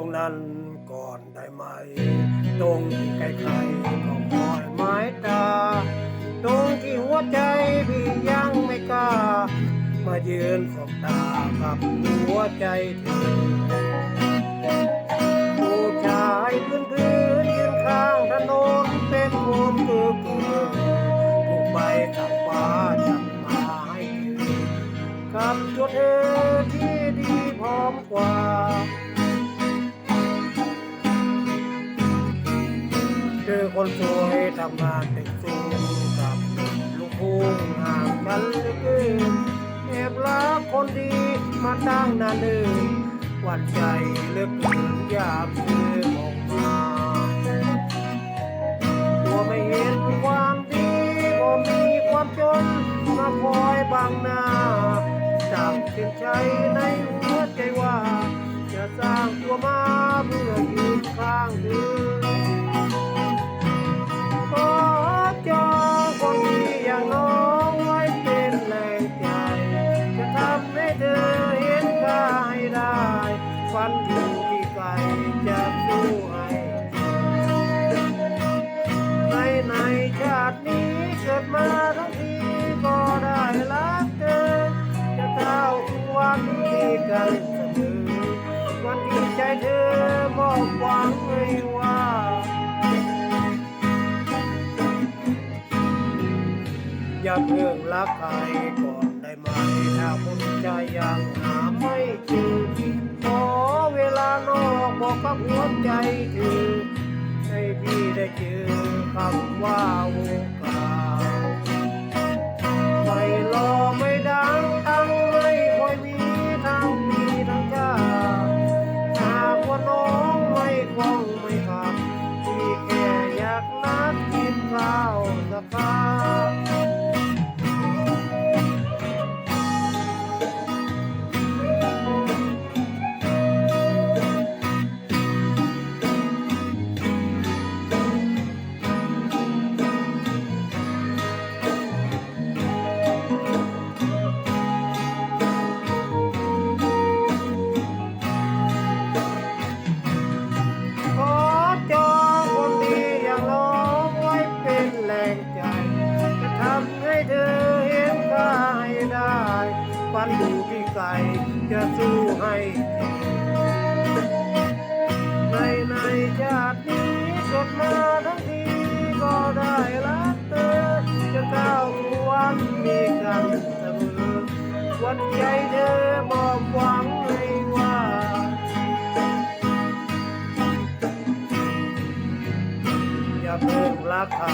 ตรงนั้นก่อนได้ไหม ตรงที่ใครๆก็คอยหมายตา ตรงที่หัวใจพี่ยังไม่กล้า มายืนสบตากับหัวใจเธอผู้ชายพื้นพื้นยืนข้างถนนเป็นคนเกือเกือถูกใบกับฟ้าจับมาให้เธอกับตัวเธอที่ดีพร้อมกว่า เธอคนสวยทำงานแต่งสูงกับลูกพุ่งห่างกันเหลือเกินแอบรักคนดีมาตั้งนานเดินหวั่นใจเหลือเกินอยากเธอออกมาตัวไม่เห็นความดีก็มีความจนมาคอยบังหน้าจับเป็นใจในหัวใจว่า จะสร้างตัวมาเพื่อยืนข้างเธอ หวังให้ว่า อย่าเพิ่งรักใครก่อนได้ไหม ถ้าคนใจยังหาไม่เจอขอเวลานอกบอกกับหัวใจเธอให้พี่ได้เจอคำว่าโอกาส ฝันอยู่ที่ไกลจะสู้ให้ในในชาตินี้กดมาทั้งทีก็ได้รักเธอจะก้าววันมีกันเสมอวันใจเธอบอกหวังให้ว่าอย่าเพิ่งรักใคร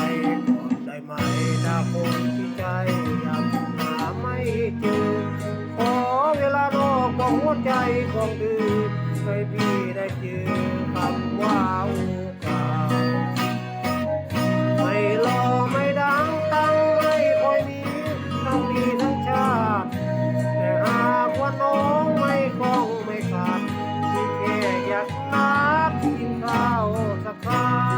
ก่อนได้ไหมถ้าคนที่ใจยังหาไขอเวลานอกบอกหัวใจของเธอให้พี่ได้เจอคำว่าโอกาสไม่รอไม่ดังตั้งไม่ค่อยมีทั้งมีทั้งชาติแต่หากว่าน้องไม่คล่องไม่ขาดพี่แค่อยากนัดกินข้าวสักครา